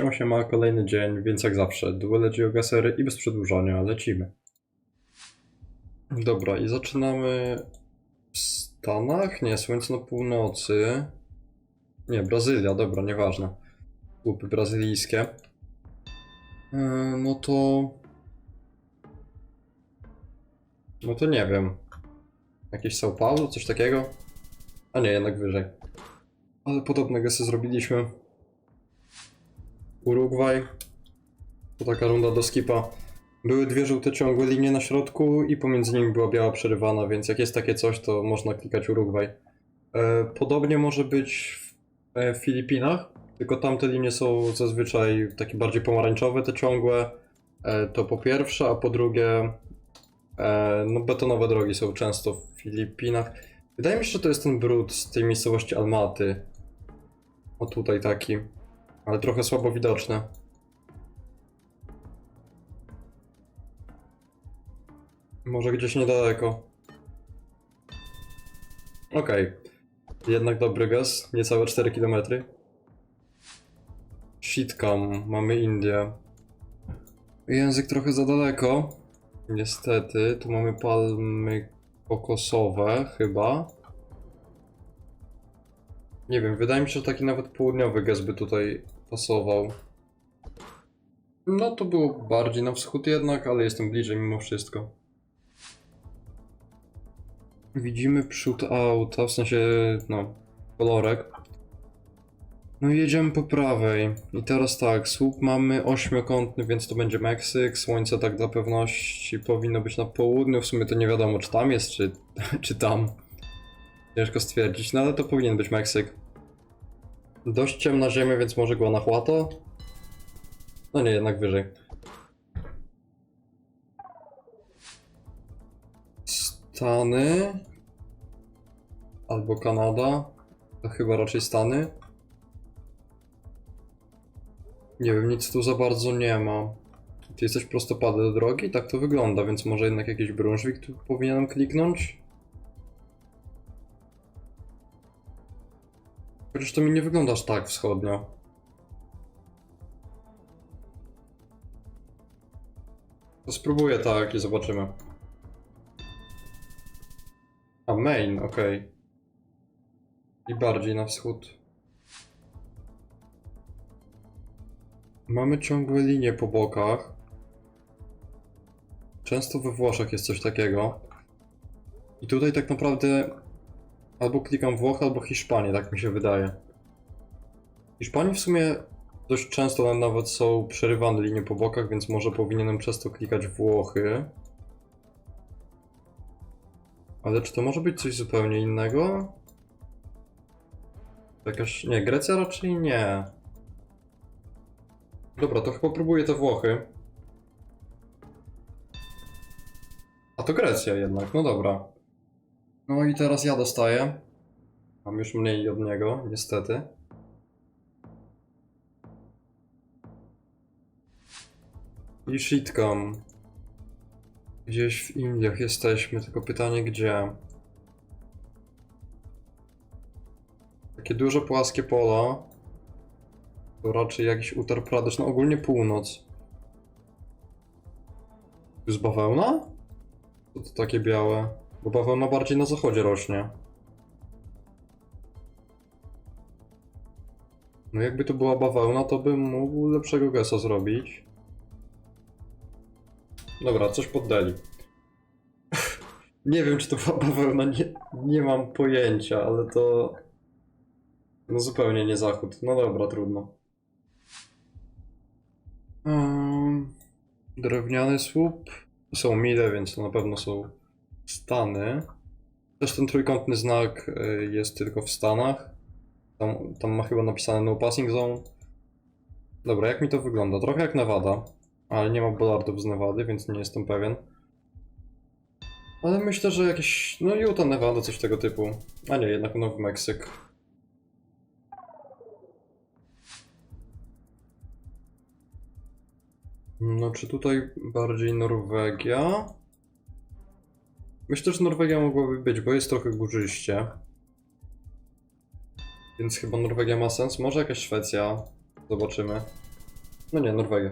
Wciąż się ma kolejny dzień, więc jak zawsze, duele geogasery i bez przedłużania lecimy. Dobra, i zaczynamy w Stanach? Nie, Słońce na północy. Nie, Brazylia, dobra, nieważne. Łupy brazylijskie. Yy, no to... No to nie wiem. Jakieś São Paulo, coś takiego? A nie, jednak wyżej. Ale podobne gesty zrobiliśmy. Urugwaj. To taka runda do skipa. Były dwie żółte ciągłe linie na środku i pomiędzy nimi była biała przerywana, więc jak jest takie coś, to można klikać Urugwaj. E, podobnie może być w, e, Filipinach, tylko tamte linie są zazwyczaj takie bardziej pomarańczowe, te ciągłe. E, to po pierwsze, a po drugie, no betonowe drogi są często w Filipinach. Wydaje mi się, że to jest ten brud z tej miejscowości Almaty. O tutaj taki. Ale trochę słabo widoczny. Może gdzieś niedaleko. Okej. Jednak dobry gaz. Niecałe 4 km. Shitcam. Mamy Indię. Język trochę za daleko. Niestety. Tu mamy palmy kokosowe chyba. Nie wiem, wydaje mi się, że taki nawet południowy gaz by tutaj pasował. No to było bardziej na wschód jednak, ale jestem bliżej mimo wszystko. Widzimy przód auta, w sensie, no, kolorek. No jedziemy po prawej. I teraz tak, słup mamy ośmiokątny, więc to będzie Meksyk. Słońce tak dla pewności powinno być na południu. W sumie to nie wiadomo, czy tam jest, czy, czy tam. Ciężko stwierdzić, no ale to powinien być Meksyk. Dość ciemna ziemia, więc może Guanajuato? No nie, jednak wyżej. Stany. Albo Kanada. To chyba raczej Stany. Nie wiem, nic tu za bardzo nie ma. Ty jesteś prostopadle do drogi? Tak to wygląda, więc może jednak jakiś Brunswick tu powinienem kliknąć? Chociaż to mi nie wygląda aż tak wschodnio. To spróbuję tak i zobaczymy. A Maine, okej. I bardziej na wschód. Mamy ciągłe linie po bokach. Często we Włoszech jest coś takiego. I tutaj tak naprawdę albo klikam Włochy, albo Hiszpanię, tak mi się wydaje. Hiszpanii w sumie dość często nawet są przerywane linie po bokach, więc może powinienem przez to klikać Włochy. Ale czy to może być coś zupełnie innego? Jakaś... nie, Grecja raczej nie. Dobra, to chyba próbuję te Włochy. A to Grecja jednak, no dobra. No i teraz ja dostaję. Mam już mniej od niego, niestety. I shitcom. Gdzieś w Indiach jesteśmy, tylko pytanie gdzie. Takie duże płaskie pola. To raczej jakiś Uttar Pradesh, no ogólnie północ. Tu jest bawełna? To, to takie białe. Bo bawełna bardziej na zachodzie rośnie. No jakby to była bawełna, to bym mógł lepszego gesa zrobić. Dobra, coś poddali. nie wiem, czy to była bawełna, nie, nie mam pojęcia, ale to... No zupełnie nie zachód. No dobra, trudno. Um, drewniany słup. Są mile, więc to na pewno są Stany. Też ten trójkątny znak y, jest tylko w Stanach. Tam, tam ma chyba napisane no passing zone. Dobra, jak mi to wygląda? Trochę jak Nevada, ale nie ma bollardów z Nevady, więc nie jestem pewien. Ale myślę, że jakieś, no Utah, Nevada, coś tego typu. A nie, jednak Nowy Meksyk. No, czy tutaj bardziej Norwegia? Myślę, że Norwegia mogłaby być, bo jest trochę górzyście. Więc chyba Norwegia ma sens. Może jakaś Szwecja. Zobaczymy. No nie, Norwegia.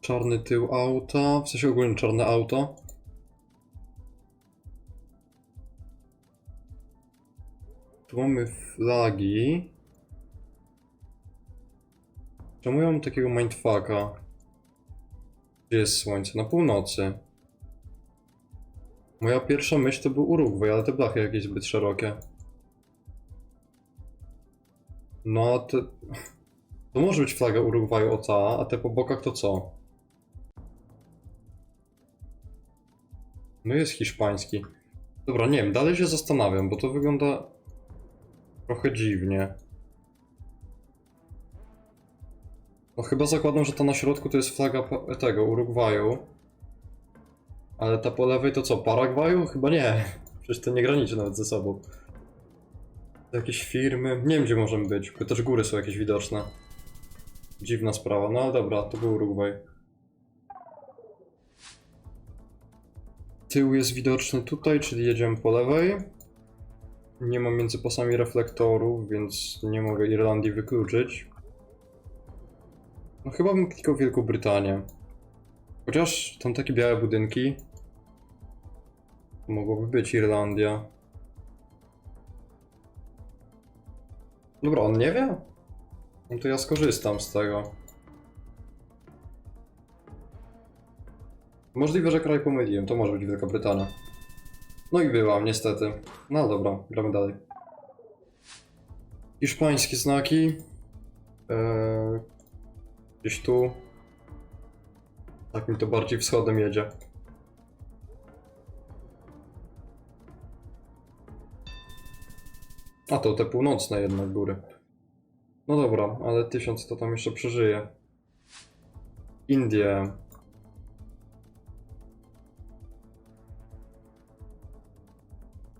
Czarny tył auta, w sensie ogólnie czarne auto. Tu mamy flagi. Czemu ja mam takiego mindfucka? Gdzie jest słońce? Na północy. Moja pierwsza myśl to był Urugwaj, ale te blachy jakieś zbyt szerokie. No, te... To może być flaga Urugwaju OCA, a te po bokach to co? No jest hiszpański. Dobra, nie wiem, dalej się zastanawiam, bo to wygląda trochę dziwnie. No chyba zakładam, że ta na środku to jest flaga tego Urugwaju. Ale ta po lewej to co, Paragwaju? Chyba nie. Przecież to nie graniczy nawet ze sobą. Jakieś firmy. Nie wiem gdzie możemy być, bo też góry są jakieś widoczne. Dziwna sprawa, no ale dobra, to był Urugwaj. Tył jest widoczny tutaj, czyli jedziemy po lewej. Nie mam między pasami reflektorów, więc nie mogę Irlandii wykluczyć. No chyba bym klikał Wielką Brytanię. Chociaż tam takie białe budynki. Mogłoby być Irlandia. Dobra, on nie wie? No to ja skorzystam z tego. Możliwe, że kraj pomyliłem, to może być Wielka Brytania. No i byłam, niestety. No dobra, gramy dalej. Hiszpańskie znaki. Eee, gdzieś tu. Tak mi to bardziej wschodem jedzie. A to te północne jednak góry. No dobra, ale tysiąc to tam jeszcze przeżyje. Indie.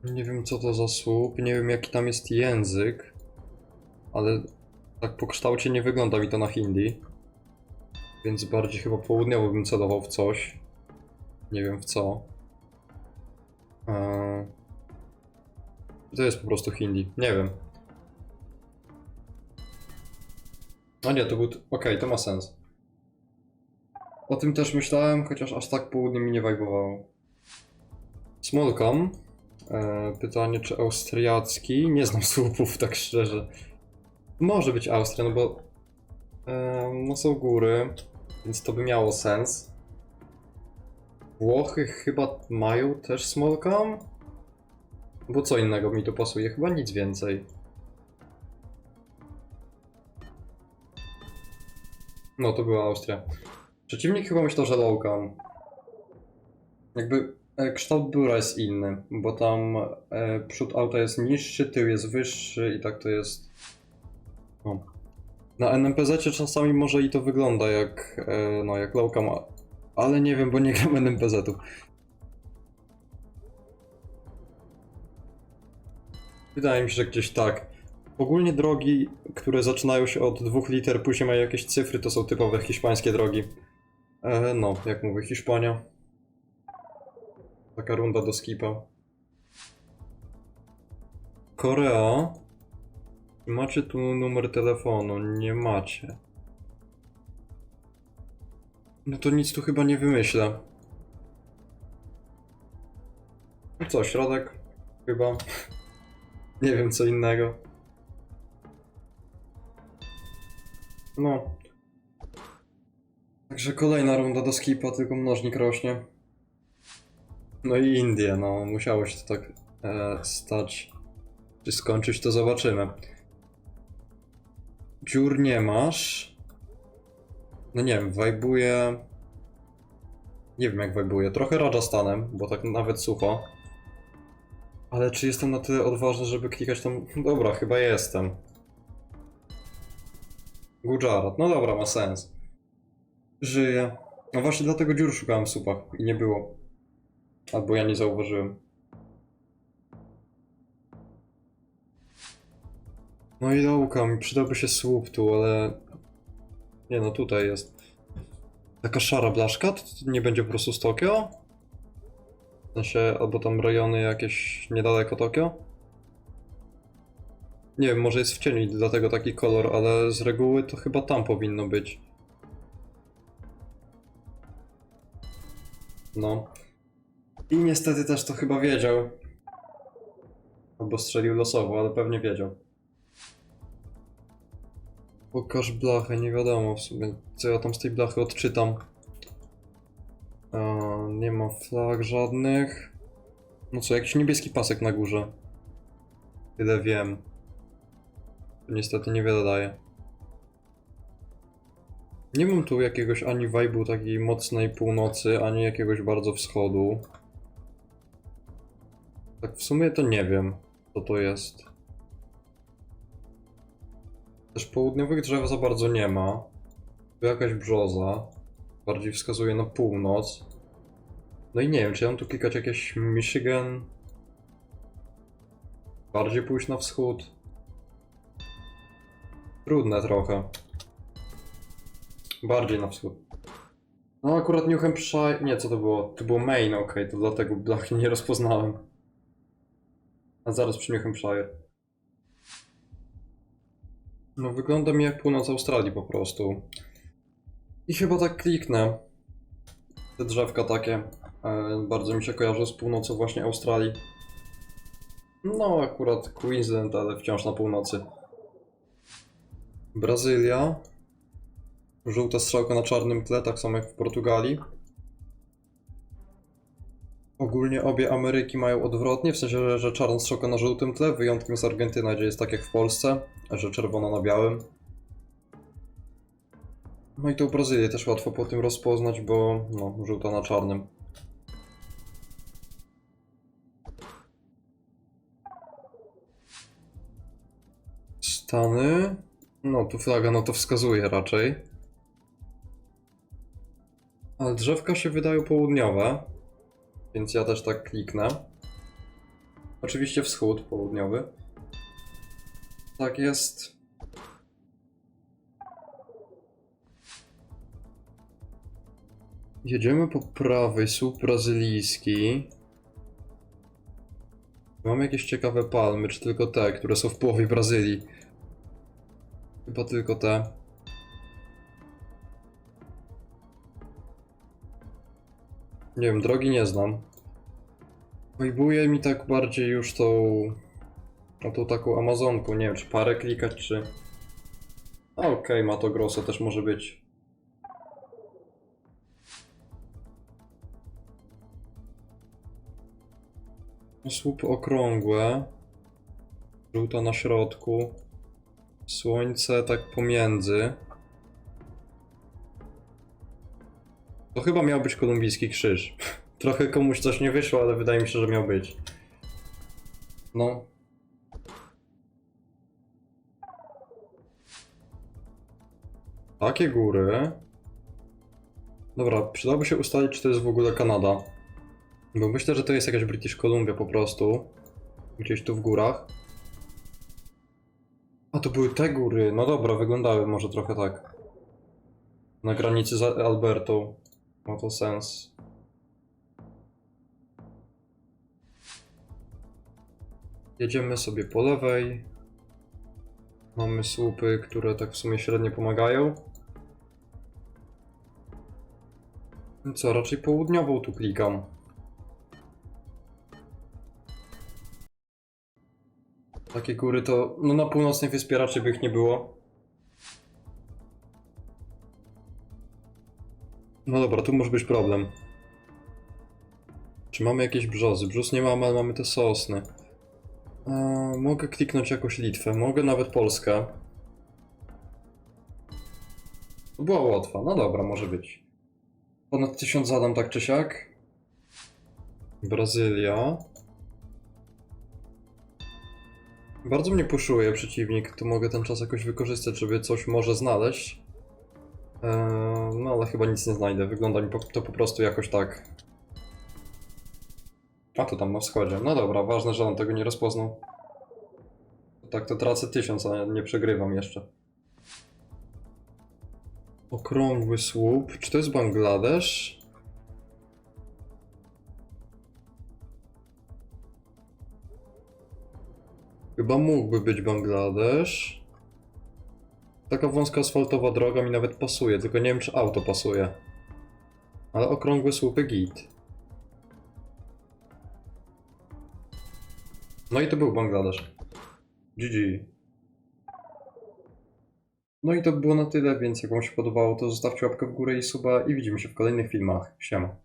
Nie wiem co to za słup, nie wiem jaki tam jest język, ale tak po kształcie nie wygląda mi to na hindi. Więc bardziej chyba południowo bym celował w coś. Nie wiem w co. Eee... To jest po prostu hindi, nie wiem. No nie, to był... Okej, to ma sens. O tym też myślałem, chociaż aż tak południe mi nie wajbowało. Smolcom. E, pytanie, czy austriacki? Nie znam słupów, tak szczerze. Może być Austria, no bo e, no są góry, więc to by miało sens. Włochy chyba mają też Smolcom? Bo co innego mi tu pasuje? Chyba nic więcej. No, to była Austria. Przeciwnik chyba myślał, że Lowcam. Jakby e, kształt biura jest inny, bo tam e, przód auta jest niższy, tył jest wyższy i tak to jest. Na NMPZ czasami może i to wygląda jak, e, no, jak Lowcam, a- ale nie wiem, bo nie gram NMPZ-ów. Wydaje mi się, że gdzieś tak. Ogólnie drogi, które zaczynają się od dwóch liter, później mają jakieś cyfry, to są typowe hiszpańskie drogi. E, no, jak mówię, Hiszpania. Taka runda do skipa. Korea. Macie tu numer telefonu? Nie macie. No to nic tu chyba nie wymyślę. No co, środek? Chyba. Nie wiem co innego. No. Także kolejna runda do skipa, tylko mnożnik rośnie. No i Indie, no musiało się to tak e, stać. Czy skończyć, to zobaczymy. Dziur nie masz. No nie wiem, wajbuje. Nie wiem jak wajbuje. Trochę Rajasthanem, bo tak nawet sucho. Ale czy jestem na tyle odważny, żeby klikać tam... Dobra, chyba jestem. Gujarat, no dobra, ma sens. Żyje. No właśnie dlatego dziur szukałem w supach i nie było. Albo ja nie zauważyłem. No i dołka, mi przydałby się słup tu, ale... Nie no, tutaj jest. Taka szara blaszka? To nie będzie po prostu z Tokio? W sensie, albo tam rejony jakieś niedaleko Tokio? Nie wiem, może jest w cieniu i dlatego taki kolor, ale z reguły to chyba tam powinno być. No. I niestety też to chyba wiedział. Albo strzelił losowo, ale pewnie wiedział. Pokaż blachę, nie wiadomo w sumie, co ja tam z tej blachy odczytam. Nie ma flag żadnych. No co, jakiś niebieski pasek na górze. Tyle wiem. Niestety niewiele daje. Nie mam tu jakiegoś ani vibe'u takiej mocnej północy, ani jakiegoś bardzo wschodu. Tak w sumie to nie wiem, co to jest. Też południowych drzew za bardzo nie ma. Tu jakaś brzoza. Bardziej wskazuje na północ. No i nie wiem, czy ja mam tu klikać jakieś Michigan? Bardziej pójść na wschód? Trudne trochę. Bardziej na wschód. No akurat New Hampshire... Nie, co to było? To było Maine, okej, to dlatego blachy nie rozpoznałem. A zaraz przy New Hampshire. No wygląda mi jak północ Australii po prostu. I chyba tak kliknę. Te drzewka takie. E, bardzo mi się kojarzą z północą właśnie Australii. No akurat Queensland, ale wciąż na północy. Brazylia. Żółta strzałka na czarnym tle, tak samo jak w Portugalii. Ogólnie obie Ameryki mają odwrotnie, w sensie, że- że czarna na żółtym tle, wyjątkiem jest Argentyna, gdzie jest tak jak w Polsce, że czerwona na białym. No i tą Brazylię też łatwo po tym rozpoznać, bo no, żółta na czarnym. Stany. No, tu flaga no to wskazuje raczej. Ale drzewka się wydają południowe, więc ja też tak kliknę. Oczywiście wschód południowy. Tak jest. Jedziemy po prawej, słup brazylijski. Mamy jakieś ciekawe palmy, czy tylko te, które są w połowie Brazylii? Chyba tylko te. Nie wiem, drogi nie znam. Wojbuje mi tak bardziej już tą... No tą taką Amazonką, nie wiem, czy parę klikać, czy... Okej, ma to Grosso też może być. Słupy okrągłe. Żółta na środku. Słońce tak pomiędzy. To chyba miał być kolumbijski krzyż. Trochę komuś coś nie wyszło, ale wydaje mi się, że miał być. No. Takie góry. Dobra, przydałoby się ustalić, czy to jest w ogóle Kanada. Bo myślę, że to jest jakaś British Columbia po prostu. Gdzieś tu w górach. A to były te góry. No dobra, wyglądały może trochę tak. Na granicy z Albertą. Ma to sens. Jedziemy sobie po lewej. Mamy słupy, które tak w sumie średnio pomagają. No Co, raczej południową tu klikam. Takie góry to. No na północnej wyspie raczej by ich nie było. No dobra, tu może być problem. Czy mamy jakieś brzozy? Brzoz nie mamy, ale mamy te sosny. Eee, mogę kliknąć jakąś Litwę, mogę nawet Polskę. To była łatwa, no dobra, może być. Ponad tysiąc zadam tak czy siak. Brazylia. Bardzo mnie puszuje przeciwnik, tu mogę ten czas jakoś wykorzystać, żeby coś może znaleźć. No ale chyba nic nie znajdę, wygląda mi to po prostu jakoś tak. A to tam na wschodzie. No dobra, ważne, że on tego nie rozpoznał. Tak to tracę tysiąc, a nie przegrywam jeszcze. Okrągły słup. Czy to jest Bangladesz? Chyba mógłby być Bangladesz. Taka wąska asfaltowa droga mi nawet pasuje, tylko nie wiem czy auto pasuje. Ale okrągłe słupy git. No i to był Bangladesz. GG. No i to by było na tyle, więc jak wam się podobało, to zostawcie łapkę w górę i suba i widzimy się w kolejnych filmach. Siema.